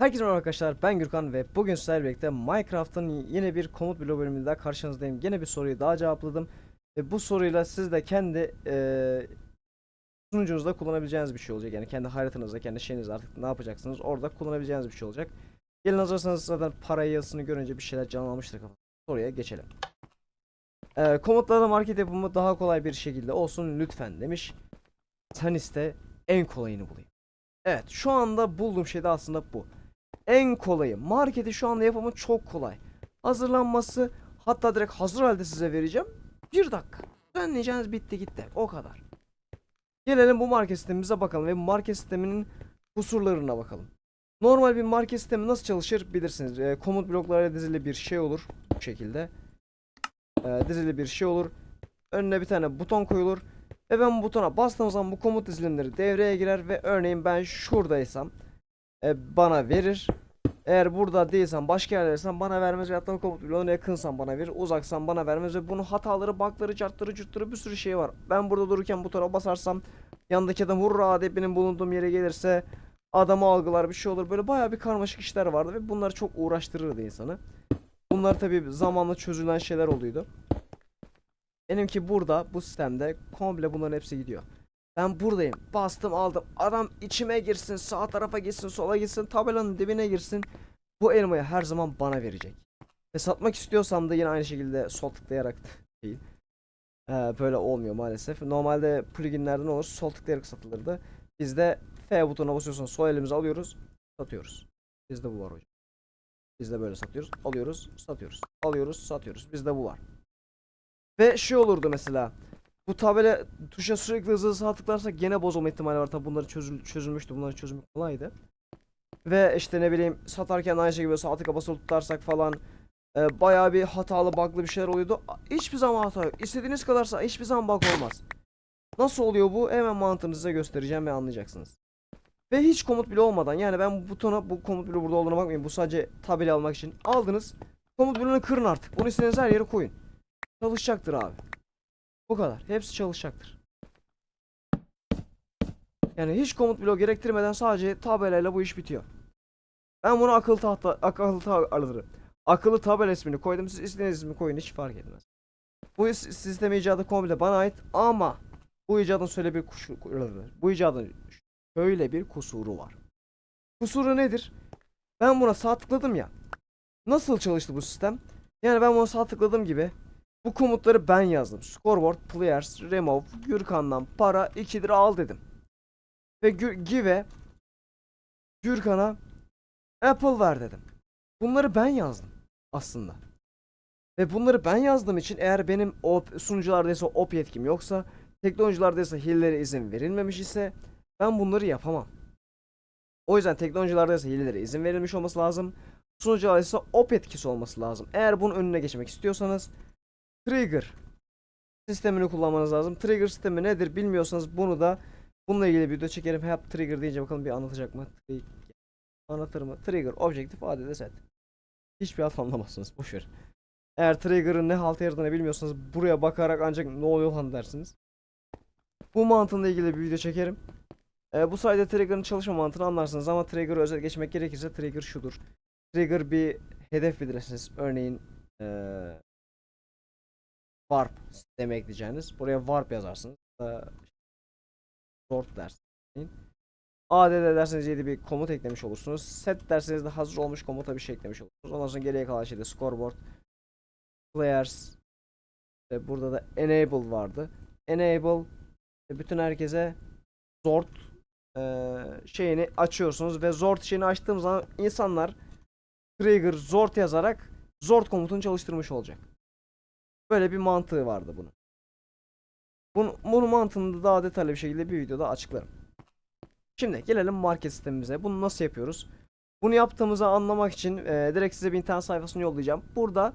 Herkese merhaba arkadaşlar ben Gürkan ve bugün sizlerle birlikte Minecraft'ın yine bir komut bloğu bölümünde karşınızdayım. Yine bir soruyu daha cevapladım. Ve bu soruyla siz de kendi eee sunucunuzda kullanabileceğiniz bir şey olacak. Yani kendi haritanızda, kendi şeyinizde artık ne yapacaksınız orada kullanabileceğiniz bir şey olacak. Gelin hazırsanız zaten para yazısını görünce bir şeyler canlanmıştır kafamda. Soruya geçelim. Eee komutlarda market yapımı daha kolay bir şekilde olsun lütfen demiş. Sen iste en kolayını bulayım. Evet şu anda bulduğum şey de aslında bu en kolayı. Marketi şu anda yapımı çok kolay. Hazırlanması hatta direkt hazır halde size vereceğim. Bir dakika. Düzenleyeceğiniz bitti gitti. O kadar. Gelelim bu market sistemimize bakalım ve market sisteminin kusurlarına bakalım. Normal bir market sistemi nasıl çalışır bilirsiniz. E, komut bloklarıyla dizili bir şey olur. Bu şekilde. E, dizili bir şey olur. Önüne bir tane buton koyulur. Ve ben bu butona bastığım zaman bu komut dizilimleri devreye girer ve örneğin ben şuradaysam e, bana verir. Eğer burada değilsen başka yerlersen bana vermez ve hatta komut bloğuna yakınsan bana verir. Uzaksan bana vermez ve bunun hataları, bug'ları, cartları, cürtleri bir sürü şey var. Ben burada dururken butona basarsam yanındaki adam hurra deyip benim bulunduğum yere gelirse adamı algılar bir şey olur. Böyle bayağı bir karmaşık işler vardı ve bunlar çok uğraştırırdı insanı. Bunlar tabi zamanla çözülen şeyler oluyordu. Benimki burada bu sistemde komple bunların hepsi gidiyor. Ben buradayım. Bastım aldım. Adam içime girsin, sağ tarafa gitsin, sola gitsin, tabelanın dibine girsin. Bu elmayı her zaman bana verecek. Ve satmak istiyorsam da yine aynı şekilde sol tıklayarak değil. Ee, böyle olmuyor maalesef. Normalde pluginlerden olur sol tıklayarak satılırdı. Bizde F butonuna basıyorsunuz sol elimizi alıyoruz, satıyoruz. Bizde bu var hocam. Bizde böyle satıyoruz, alıyoruz, satıyoruz. Alıyoruz, satıyoruz. Bizde bu var. Ve şey olurdu mesela. Bu tabela tuşa sürekli hızlı hızlı tıklarsak gene bozulma ihtimali var. Tabi bunları çözül çözülmüştü. Bunların çözümü kolaydı. Ve işte ne bileyim satarken aynı şekilde sağ tıka basılı tutarsak falan e, bayağı bir hatalı bug'lı bir şeyler oluyordu. Hiçbir zaman hata yok. İstediğiniz kadarsa hiçbir zaman bug olmaz. Nasıl oluyor bu? Hemen mantığını size göstereceğim ve anlayacaksınız. Ve hiç komut bile olmadan yani ben bu butona bu komut bile burada olduğuna bakmayın. Bu sadece tabela almak için aldınız. Komut bloğunu kırın artık. Bunu istediğiniz her yere koyun. Çalışacaktır abi. Bu kadar. Hepsi çalışacaktır. Yani hiç komut bloğu gerektirmeden sadece tabelayla bu iş bitiyor. Ben bunu akıllı tahta akıllı ta alırım. Akıllı tabela ismini koydum. Siz istediğiniz ismi koyun hiç fark etmez. Bu is- sistem icadı komple bana ait ama bu icadın şöyle bir kuşu bu icadın şöyle bir kusuru var. Kusuru nedir? Ben buna sağ tıkladım ya. Nasıl çalıştı bu sistem? Yani ben buna sağ tıkladığım gibi bu komutları ben yazdım. Scoreboard, players, remove, Gürkan'dan para 2 lira al dedim. Ve Give Gürkan'a Apple ver dedim. Bunları ben yazdım aslında. Ve bunları ben yazdığım için eğer benim o sunuculardaysa op yetkim yoksa teknolojilerdeyse hilelere izin verilmemiş ise ben bunları yapamam. O yüzden teknolojilerdeyse hilelere izin verilmiş olması lazım. Sunucularda ise op etkisi olması lazım. Eğer bunun önüne geçmek istiyorsanız Trigger sistemini kullanmanız lazım. Trigger sistemi nedir bilmiyorsanız bunu da bununla ilgili bir video çekerim. Hep trigger deyince bakalım bir anlatacak mı? Tri- Anlatır mı? Trigger, objektif, ADD set. Hiçbir alt anlamazsınız. Boşver. Eğer trigger'ın ne halt yaradığını bilmiyorsanız buraya bakarak ancak ne oluyor lan dersiniz. Bu mantığıyla ilgili bir video çekerim. Ee, bu sayede trigger'ın çalışma mantığını anlarsınız ama trigger'ı özet geçmek gerekirse trigger şudur. Trigger bir hedef bildirirsiniz. Örneğin ee, warp sisteme ekleyeceğiniz. Buraya warp yazarsınız. Sort dersiniz. add derseniz yeni bir komut eklemiş olursunuz. Set derseniz de hazır olmuş komuta bir şey eklemiş olursunuz. Ondan sonra geriye kalan şey de scoreboard, players ve burada da enable vardı. Enable e, bütün herkese zort e, şeyini açıyorsunuz ve zort şeyini açtığım zaman insanlar trigger zort yazarak zort komutunu çalıştırmış olacak. Böyle bir mantığı vardı bunun. Bunu, bunun mantığını da daha detaylı bir şekilde bir videoda açıklarım. Şimdi gelelim market sistemimize. Bunu nasıl yapıyoruz? Bunu yaptığımızı anlamak için e, direkt size bir internet sayfasını yollayacağım. Burada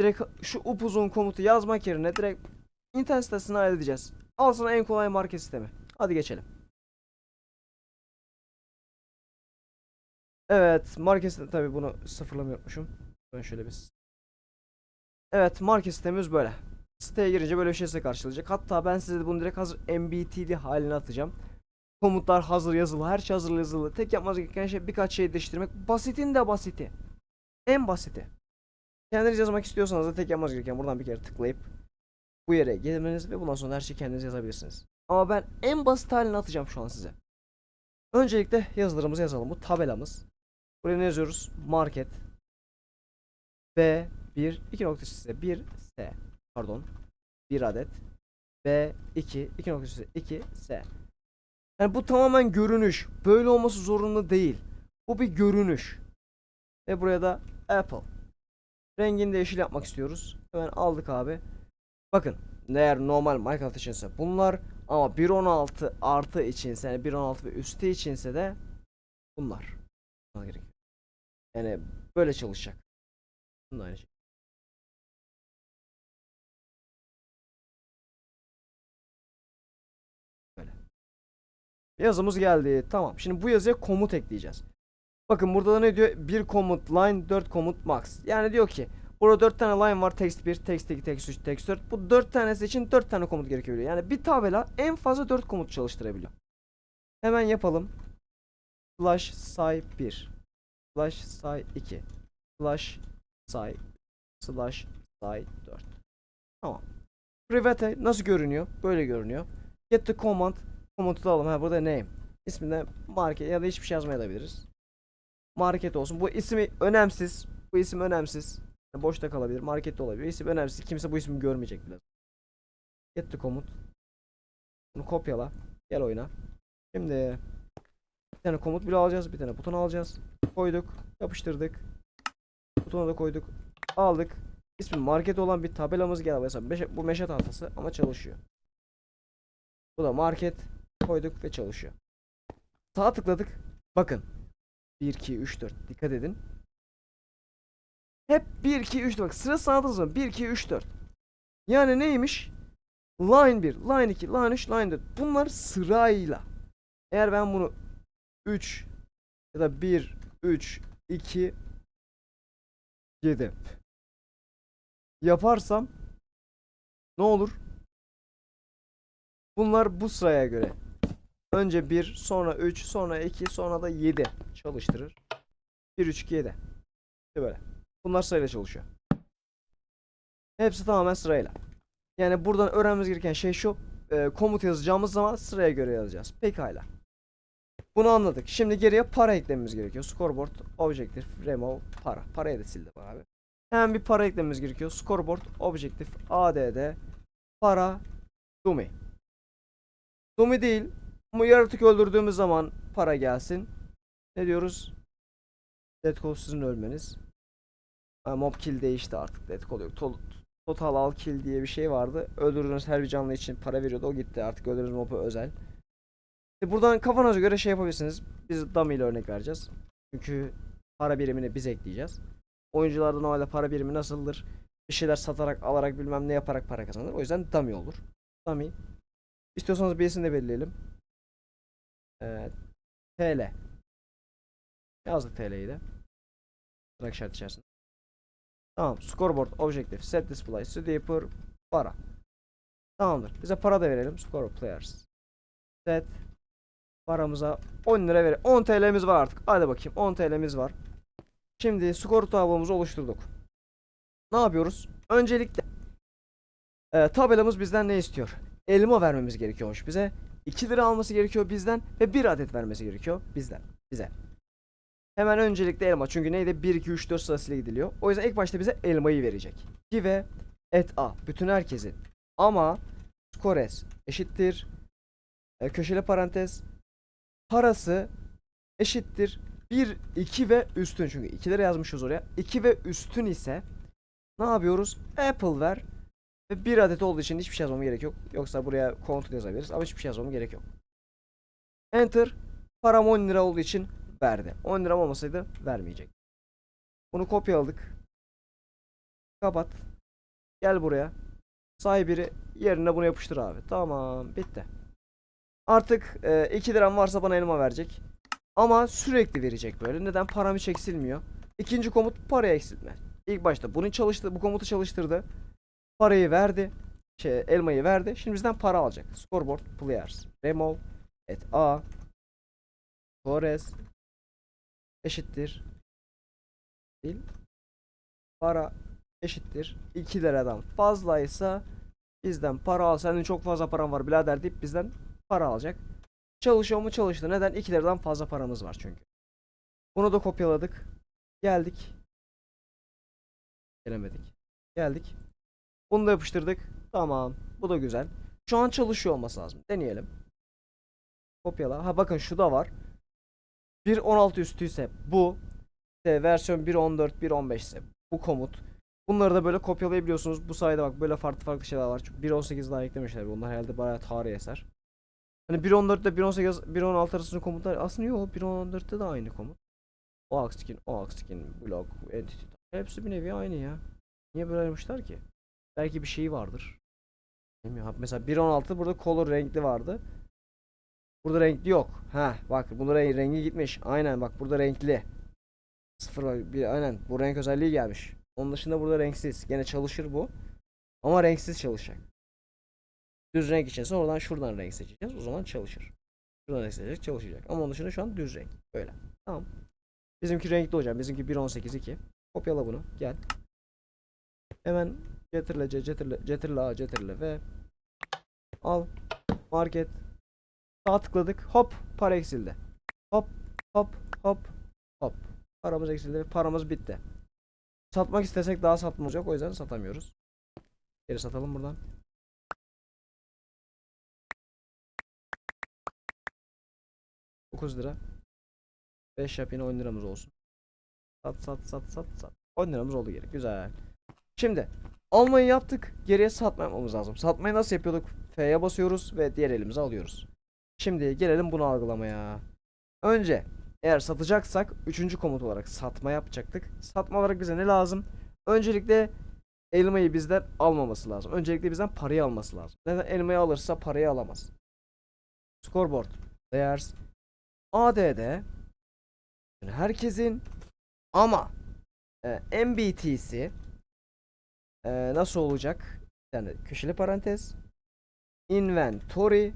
direkt şu upuzun komutu yazmak yerine direkt internet sitesini halledeceğiz. Al sana en kolay market sistemi. Hadi geçelim. Evet market sistemi tabi bunu sıfırlamayı unutmuşum. Ben şöyle bir Evet market sistemimiz böyle. Siteye girince böyle bir şey size karşılayacak. Hatta ben size bunu direkt hazır MBT'li haline atacağım. Komutlar hazır yazılı, her şey hazır yazılı. Tek yapmanız gereken şey birkaç şey değiştirmek. Basitin de basiti. En basiti. Kendiniz yazmak istiyorsanız da tek yapmanız gereken buradan bir kere tıklayıp bu yere gelmeniz ve bundan sonra her şeyi kendiniz yazabilirsiniz. Ama ben en basit halini atacağım şu an size. Öncelikle yazılarımızı yazalım. Bu tabelamız. Buraya ne yazıyoruz? Market. B 1 2 noktası ise 1 S. Pardon. 1 adet. B 2 2 noktası 2 S. Yani bu tamamen görünüş. Böyle olması zorunlu değil. Bu bir görünüş. Ve buraya da Apple. Rengini de yeşil yapmak istiyoruz. Hemen aldık abi. Bakın eğer normal Minecraft içinse bunlar ama 1.16 artı içinse yani 1.16 ve üstü içinse de bunlar. Yani böyle çalışacak. Da aynı şey. Yazımız geldi. Tamam. Şimdi bu yazıya komut ekleyeceğiz. Bakın burada da ne diyor? Bir komut line, 4 komut max. Yani diyor ki burada 4 tane line var. Text 1, text 2, text 3, text 4. Bu 4 tanesi için 4 tane komut gerekiyor. Yani bir tabela en fazla 4 komut çalıştırabiliyor. Hemen yapalım. Slash say 1. Slash say 2. Slash say slash say 4. Tamam. Private nasıl görünüyor? Böyle görünüyor. Get the command. Komutu alalım. Ha burada name. İsminde market ya da hiçbir şey yazmayabiliriz. Market olsun. Bu ismi önemsiz. Bu isim önemsiz. Yani boşta kalabilir. Markette olabilir. İsim önemsiz. Kimse bu ismi görmeyecek bile. Get the komut. Bunu kopyala. Gel oyna. Şimdi bir tane komut bile alacağız. Bir tane buton alacağız. Koyduk. Yapıştırdık. Butona da koyduk. Aldık. İsmi market olan bir tabelamız geldi. Mesela bu meşe tahtası ama çalışıyor. Bu da market. Koyduk ve çalışıyor. Sağa tıkladık. Bakın. 1, 2, 3, 4. Dikkat edin. Hep 1, 2, 3, bak sırası anladınız mı? 1, 2, 3, 4. Yani neymiş? Line 1, line 2, line 3, line 4. Bunlar sırayla. Eğer ben bunu 3 ya da 1, 3, 2, 7 yaparsam ne olur? Bunlar bu sıraya göre. Önce 1, sonra 3, sonra 2, sonra da 7 çalıştırır. 1, 3, 2, 7. İşte böyle. Bunlar sırayla çalışıyor. Hepsi tamamen sırayla. Yani buradan öğrenmemiz gereken şey şu. e, komut yazacağımız zaman sıraya göre yazacağız. Pekala. Bunu anladık. Şimdi geriye para eklememiz gerekiyor. Scoreboard, objective, remove, para. Parayı da sildim abi. Hemen bir para eklememiz gerekiyor. Scoreboard, objective, add, para, dummy. Dummy değil. Ama yaratık öldürdüğümüz zaman para gelsin. Ne diyoruz? Dead call sizin ölmeniz. Ha, mob kill değişti artık. Dead call yok. Tol- Total al kill diye bir şey vardı. Öldürdüğünüz her bir canlı için para veriyordu. O gitti. Artık öldürdüğünüz mob'a özel. E buradan kafanıza göre şey yapabilirsiniz. Biz dummy ile örnek vereceğiz. Çünkü para birimini biz ekleyeceğiz. Oyuncularda normalde para birimi nasıldır? Bir şeyler satarak, alarak bilmem ne yaparak para kazanır. O yüzden dummy olur. Dummy. İstiyorsanız birisini de belirleyelim. Ee, TL. Yazdık TL'yi de. Tırnak işareti içerisinde. Tamam. Scoreboard, objective, set display, sweeper, para. Tamamdır. Bize para da verelim. Scoreboard players. Set. Paramıza 10 lira verelim. 10 TL'miz var artık. Hadi bakayım. 10 TL'miz var. Şimdi skor tablomuzu oluşturduk. Ne yapıyoruz? Öncelikle e, tabelamız bizden ne istiyor? Elma vermemiz gerekiyormuş bize. 2 lira alması gerekiyor bizden ve 1 adet vermesi gerekiyor bizden. Bize. Hemen öncelikle elma. Çünkü neydi? 1, 2, 3, 4 sırasıyla gidiliyor. O yüzden ilk başta bize elmayı verecek. Give et a. Bütün herkesin. Ama scores eşittir. E, köşeli parantez. Parası eşittir. 1, 2 ve üstün. Çünkü 2 lira yazmışız oraya. 2 ve üstün ise ne yapıyoruz? Apple ver. Ve bir adet olduğu için hiçbir şey yazmam gerek yok. Yoksa buraya kontrol yazabiliriz ama hiçbir şey yazmam gerek yok. Enter. Param 10 lira olduğu için verdi. 10 lira olmasaydı vermeyecek. Bunu kopyaladık. Kapat. Gel buraya. Sahibiri yerine bunu yapıştır abi. Tamam bitti. Artık 2 liram varsa bana elma verecek. Ama sürekli verecek böyle. Neden? Param hiç eksilmiyor. İkinci komut parayı eksiltme. İlk başta bunu çalıştı, bu komutu çalıştırdı. Parayı verdi. Şey, elmayı verdi. Şimdi bizden para alacak. Scoreboard players. Remove et A Torres eşittir değil para eşittir 2 liradan fazlaysa bizden para al senin çok fazla paran var birader deyip bizden para alacak. Çalışıyor mu çalıştı. Neden? 2 liradan fazla paramız var çünkü. Bunu da kopyaladık. Geldik. Gelemedik. Geldik. Bunu da yapıştırdık. Tamam. Bu da güzel. Şu an çalışıyor olması lazım. Deneyelim. Kopyala. Ha bakın şu da var. 1.16 üstüyse bu. İşte versiyon 1.14, 1.15 ise bu komut. Bunları da böyle kopyalayabiliyorsunuz. Bu sayede bak böyle farklı farklı şeyler var. Çünkü 1.18 daha eklemişler. Bunlar herhalde bayağı tarih eser. Hani 1.14 ile 1.18, 1.16 arasında komutlar aslında yok. 1.14'te de aynı komut. O akskin, o akskin, block, entity. Hepsi bir nevi aynı ya. Niye böyle yapmışlar ki? Belki bir şeyi vardır. Bilmiyorum. Mesela 1.16 burada color renkli vardı. Burada renkli yok. Ha bak burada rengi, rengi gitmiş. Aynen bak burada renkli. Sıfır bir aynen bu renk özelliği gelmiş. Onun dışında burada renksiz. Gene çalışır bu. Ama renksiz çalışacak. Düz renk içinse oradan şuradan renk seçeceğiz. O zaman çalışır. Şuradan renk seçecek çalışacak. Ama onun dışında şu an düz renk. Böyle. Tamam. Bizimki renkli hocam. Bizimki 1.18 2. Kopyala bunu. Gel. Hemen getirle C, getirle, getirle A, getirle ve al market sağ tıkladık. Hop para eksildi. Hop hop hop hop. Paramız eksildi paramız bitti. Satmak istesek daha satmamız yok. O yüzden satamıyoruz. Geri satalım buradan. Dokuz lira. 5 yap yine 10 liramız olsun. Sat sat sat sat sat. 10 liramız oldu geri. Güzel. Şimdi almayı yaptık. Geriye satma yapmamız lazım. Satmayı nasıl yapıyorduk? F'ye basıyoruz ve diğer elimize alıyoruz. Şimdi gelelim bunu algılamaya. Önce eğer satacaksak 3. komut olarak satma yapacaktık. Satma olarak bize ne lazım? Öncelikle elmayı bizden almaması lazım. Öncelikle bizden parayı alması lazım. Neden? Elmayı alırsa parayı alamaz. Scoreboard. Değers. ADD. Yani herkesin ama e, MBT'si e, nasıl olacak? Yani köşeli parantez inventory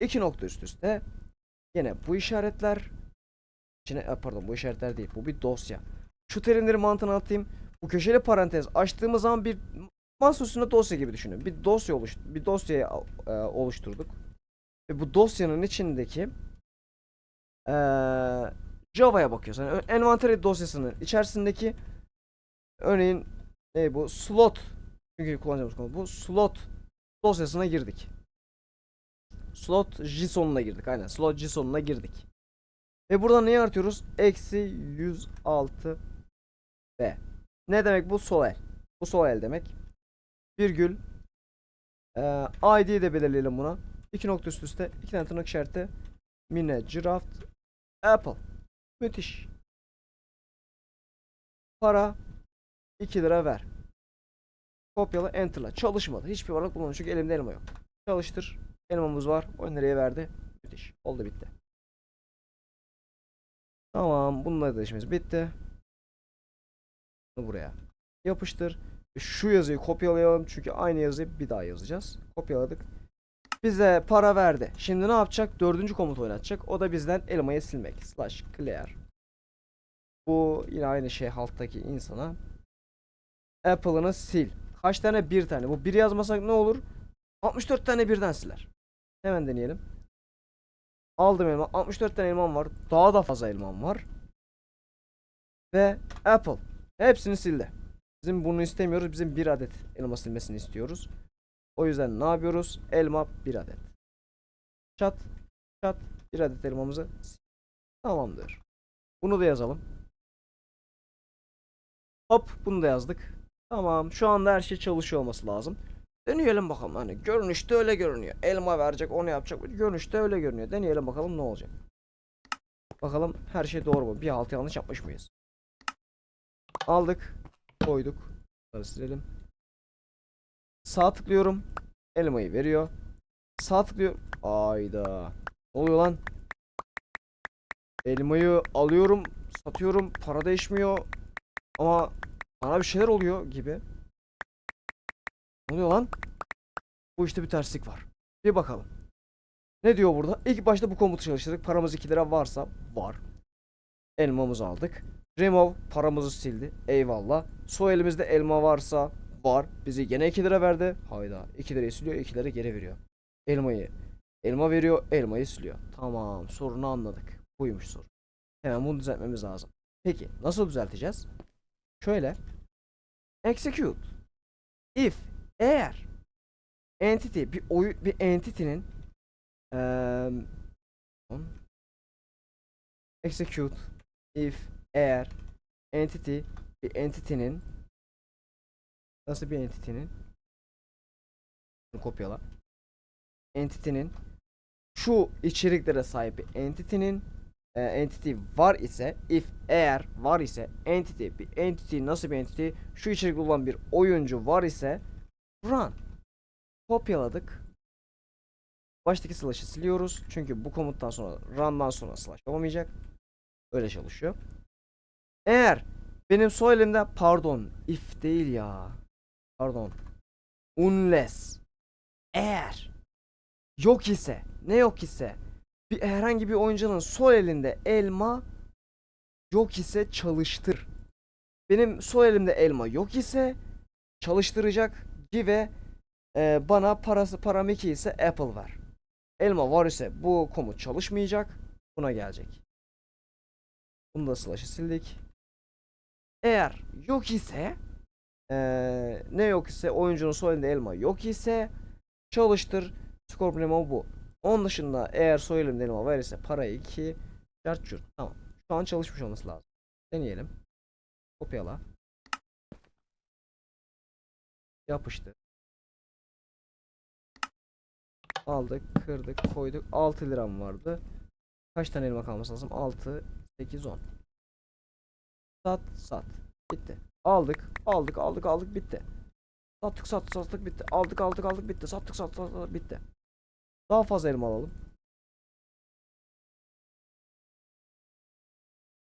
iki nokta üst üste yine bu işaretler içine e, pardon bu işaretler değil bu bir dosya. Şu terimleri mantığını atayım. Bu köşeli parantez açtığımız zaman bir masa üstünde dosya gibi düşünün. Bir dosya oluş bir dosyayı e, oluşturduk. Ve bu dosyanın içindeki e, Java'ya bakıyoruz. Yani ö- envanter dosyasının içerisindeki örneğin ne bu slot çünkü kullanacağımız konu bu slot dosyasına girdik. Slot JSON'una girdik. Aynen slot JSON'una girdik. Ve buradan neyi artıyoruz? Eksi 106 B. Ne demek bu sol el? Bu sol el demek. Virgül. Ee, ID'yi de belirleyelim buna. İki nokta üst üste. iki tane tırnak işareti. Mine, Giraffe, Apple. Müthiş. Para 2 lira ver. Kopyala enter'la. Çalışmadı. Hiçbir varlık bulamadım çünkü elimde elma yok. Çalıştır. Elmamız var. 10 liraya verdi. Müthiş. Oldu bitti. Tamam. Bununla da işimiz bitti. Bunu buraya. Yapıştır. Şu yazıyı kopyalayalım çünkü aynı yazıyı bir daha yazacağız. Kopyaladık. Bize para verdi. Şimdi ne yapacak? Dördüncü komut oynatacak. O da bizden elmayı silmek. Slash clear. Bu yine aynı şey alttaki insana. Apple'ını sil. Kaç tane? Bir tane. Bu bir yazmasak ne olur? 64 tane birden siler. Hemen deneyelim. Aldım elma. 64 tane elmam var. Daha da fazla elmam var. Ve Apple. Hepsini sildi. Bizim bunu istemiyoruz. Bizim bir adet elma silmesini istiyoruz. O yüzden ne yapıyoruz? Elma bir adet. Çat. Çat. Bir adet elmamızı. Tamamdır. Bunu da yazalım. Hop bunu da yazdık. Tamam. Şu anda her şey çalışıyor olması lazım. Deneyelim bakalım. Hani görünüşte öyle görünüyor. Elma verecek, onu yapacak. Görünüşte öyle görünüyor. Deneyelim bakalım ne olacak. Bakalım her şey doğru mu? Bir halt yanlış yapmış mıyız? Aldık. Koyduk. Bunları. Sağ tıklıyorum. Elmayı veriyor. Sağ tıklıyorum. Ayda. Ne oluyor lan? Elmayı alıyorum, satıyorum, para değişmiyor. Ama bana bir şeyler oluyor gibi. Ne oluyor lan? Bu işte bir terslik var. Bir bakalım. Ne diyor burada? İlk başta bu komutu çalıştırdık. Paramız 2 lira varsa var. Elmamızı aldık. Remove paramızı sildi. Eyvallah. Sol elimizde elma varsa var. Bizi gene 2 lira verdi. Hayda. 2 lirayı siliyor. 2 lira geri veriyor. Elmayı. Elma veriyor. Elmayı siliyor. Tamam. Sorunu anladık. Buymuş soru. Hemen bunu düzeltmemiz lazım. Peki. Nasıl düzelteceğiz? Şöyle. Execute. If. Eğer. Entity. Bir oyu, bir entity'nin eee execute if eğer entity bir entity'nin nasıl bir entity'nin Bunu kopyala entity'nin şu içeriklere sahip bir entity'nin e, entity var ise if eğer var ise entity bir entity nasıl bir entity? Şu içerikli olan bir oyuncu var ise run. Kopyaladık. Baştaki slash'ı siliyoruz. Çünkü bu komuttan sonra run'dan sonra slash olmayacak. Öyle çalışıyor. Eğer benim sol elimde pardon if değil ya. Pardon. Unless. Eğer yok ise ne yok ise bir herhangi bir oyuncunun sol elinde elma yok ise çalıştır. Benim sol elimde elma yok ise çalıştıracak give e, bana parası param 2 ise apple ver. Elma var ise bu komut çalışmayacak. Buna gelecek. Bunu da slash'ı sildik. Eğer yok ise eee, ne yok ise oyuncunun sol elinde elma yok ise çalıştır. Skor problemi bu. Onun dışında eğer elma var ise parayı 2 çarç çurt. Tamam. Şu an çalışmış olması lazım. Deneyelim. Kopyala. Yapıştır. Aldık, kırdık, koyduk. 6 liram vardı. Kaç tane elma kalması lazım? 6, 8, 10. Sat, sat. Bitti. Aldık, aldık, aldık, aldık, bitti. Sattık, sattık, sattık, bitti. Aldık, aldık, aldık, bitti. Sattık, sattık, sattık, bitti. Daha fazla elma alalım.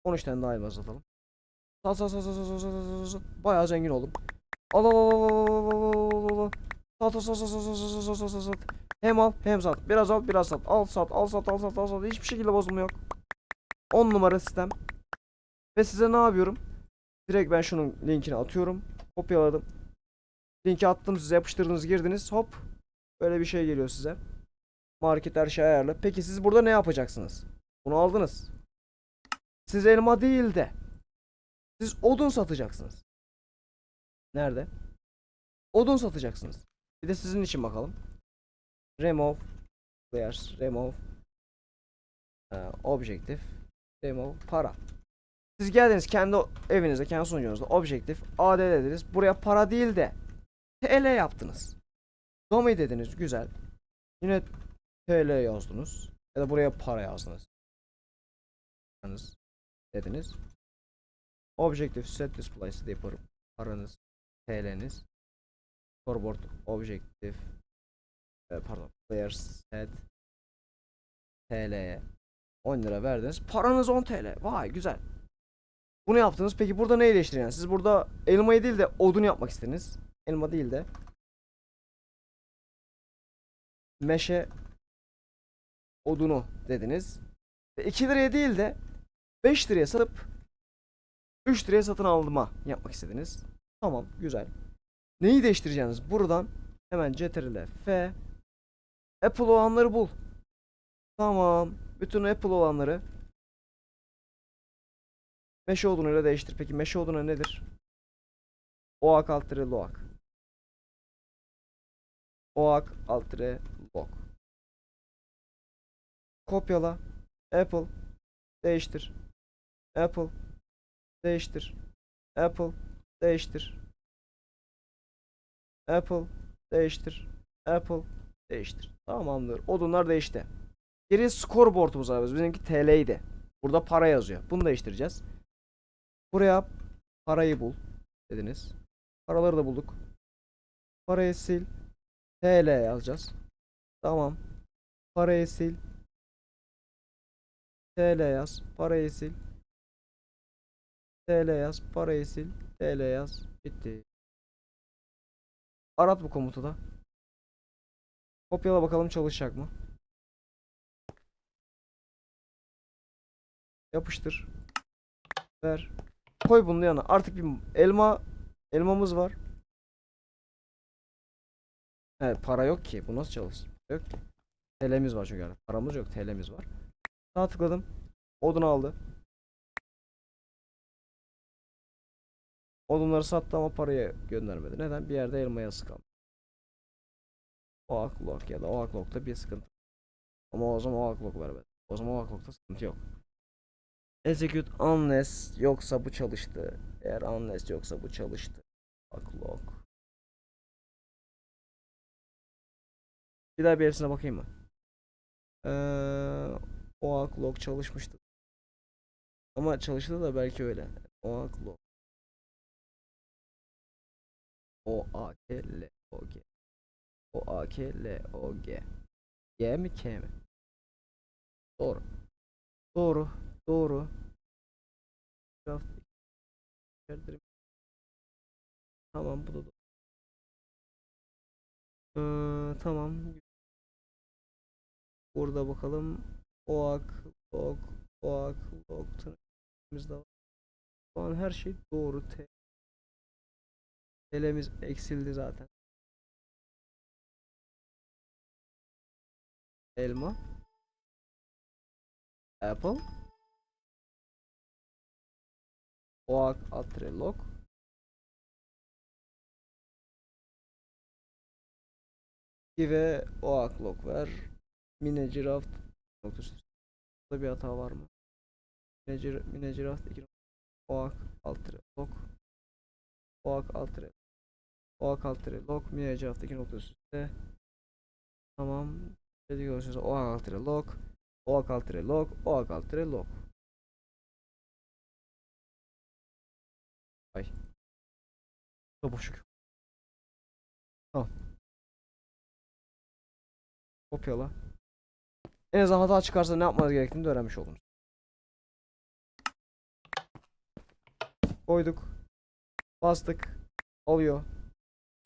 13 tane daha elma satalım. Sat, sat, sat, sat, sat, sat, sat, sat, sat. Bayağı zengin oldum. Al, al, al, al, al, al, al. Sat, sat, sat, sat, sat, sat, sat, sat, sat, sat. Hem al hem sat. Biraz al biraz sat. Al sat al sat al sat al sat. Hiçbir şekilde bozulma yok. 10 numara sistem. Ve size ne yapıyorum? Direkt ben şunun linkini atıyorum. Kopyaladım. Linki attım size yapıştırdınız girdiniz hop. Böyle bir şey geliyor size. Market her şey ayarlı. Peki siz burada ne yapacaksınız? Bunu aldınız. Siz elma değil de siz odun satacaksınız. Nerede? Odun satacaksınız. Bir de sizin için bakalım. Remove Layers Remove e, Objective Remove Para Siz geldiniz kendi evinizde kendi sunucunuzda Objective AD dediniz buraya para değil de TL yaptınız Domain dediniz güzel Yine TL yazdınız Ya da buraya para yazdınız dediniz Objective set display diye paranız TL'niz Scoreboard Objective e, pardon player set TL'ye 10 lira verdiniz. Paranız 10 TL. Vay güzel. Bunu yaptınız. Peki burada neyi değiştiriyorsunuz? Siz burada elmayı değil de odun yapmak istediniz. Elma değil de meşe odunu dediniz. Ve 2 liraya değil de 5 liraya satıp 3 liraya satın aldıma yapmak istediniz. Tamam güzel. Neyi değiştireceksiniz? Buradan hemen CTRL F Apple olanları bul. Tamam. Bütün Apple olanları meşe odunuyla değiştir. Peki meşe odunu nedir? Oak alt tire loak. Oak alt tire. Kopyala. Apple. Değiştir. Apple. Değiştir. Apple. Değiştir. Apple. Değiştir. Apple. Değiştir. Tamamdır. Odunlar değişti. Geriye scoreboard'umuz var. Bizimki TL'ydi. Burada para yazıyor. Bunu değiştireceğiz. Buraya parayı bul dediniz. Paraları da bulduk. Parayı sil. TL yazacağız. Tamam. Parayı sil. TL yaz. Parayı sil. TL yaz. Parayı sil. TL yaz. Bitti. Arat bu komutu da. Kopyala bakalım çalışacak mı? Yapıştır. Ver. Koy bunu yana. Artık bir elma elmamız var. Evet para yok ki. Bu nasıl çalışsın? Yok. TL'miz var çünkü yani. Paramız yok. TL'miz var. Sağ tıkladım. Odun aldı. Odunları sattı ama parayı göndermedi. Neden? Bir yerde elmaya sıkalım. O aklok ya da o aklokta bir sıkıntı. Ama o zaman o aklok vermedi. O zaman o aklokta sıkıntı yok. Execute unless yoksa bu çalıştı. Eğer unless yoksa bu çalıştı. Backlog. Bir daha bir hepsine bakayım mı? Ee, o backlog çalışmıştı. Ama çalıştı da belki öyle. O backlog. O A K L O G. O A K L O G. G mi K mi? Doğru. Doğru. Doğru. Tamam bu da doğru. Ee, tamam. Burada bakalım. Oak, log, oak, log. Tırnağımızda var. Şu an her şey doğru. T. Elemiz eksildi zaten. Elma. Apple. Oak Atrelok. ve Oak Lok ver. Mine Giraft noktası. Burada bir hata var mı? Gir Mine Giraft 2 Oak Atrelok. Oak Atrelok. Oak. Mine Giraft 2 noktası üstte. Tamam. Dedik görüyorsunuz Oak Atrelok. Oak Atrelok. Oak Atrelok. Ay. Da boşluk. Tamam. Kopyala. En azından hata çıkarsa ne yapmanız gerektiğini de öğrenmiş oldunuz. Koyduk. Bastık. Alıyor.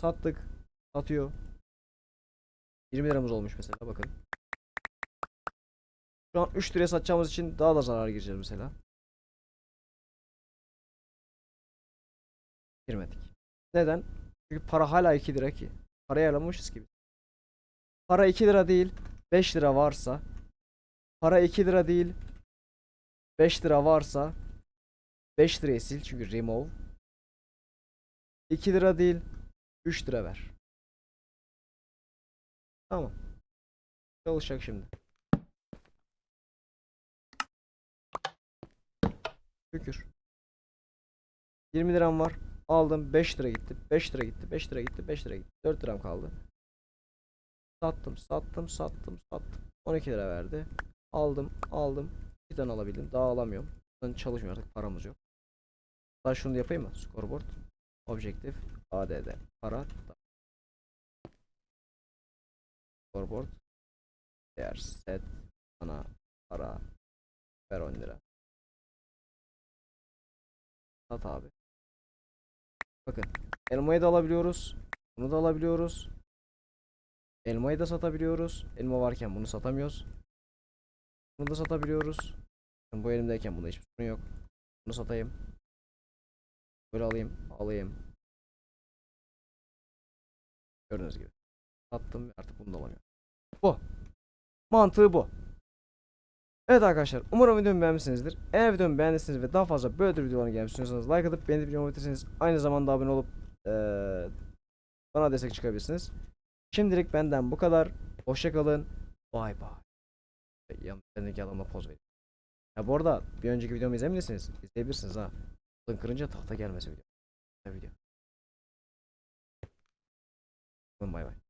Sattık. Satıyor. 20 liramız olmuş mesela bakın. Şu an 3 liraya satacağımız için daha da zarar gireceğiz mesela. Girmedik. Neden? Çünkü para hala 2 lira ki. Parayı ayarlamışız gibi. Para 2 lira değil 5 lira varsa para 2 lira değil 5 lira varsa 5 lirayı sil çünkü remove 2 lira değil 3 lira ver. Tamam. Çalışacak şimdi. Şükür. 20 liram var. Aldım 5 lira gitti. 5 lira gitti. 5 lira gitti. 5 lira gitti. 4 liram kaldı. Sattım, sattım, sattım, sattım. 12 lira verdi. Aldım, aldım. Bir tane alabildim. Daha alamıyorum. Ben çalışmıyor artık paramız yok. Daha şunu da yapayım mı? Scoreboard. Objektif. ADD. Para. Scoreboard. Değer. Set. Ana. Para. Ver 10 lira. Sat abi. Bakın. Elmayı da alabiliyoruz. Bunu da alabiliyoruz. Elmayı da satabiliyoruz. Elma varken bunu satamıyoruz. Bunu da satabiliyoruz. Şimdi bu elimdeyken bunda hiçbir sorun yok. Bunu satayım. Böyle alayım. Alayım. Gördüğünüz gibi. Sattım artık bunu da alamıyorum. Bu. Mantığı bu. Evet arkadaşlar umarım videomu beğenmişsinizdir. Eğer videomu beğendiyseniz ve daha fazla böyle tür videoların istiyorsanız like atıp beğenip videomu bitirirseniz aynı zamanda abone olup eee, bana destek çıkabilirsiniz. Şimdilik benden bu kadar. Hoşçakalın. Bay bay. Yanındaki adamla poz verin. Ya bu arada bir önceki videomu izlemediyseniz izleyebilirsiniz ha. Bakın kırınca tahta gelmesi video. Video. Bay bay.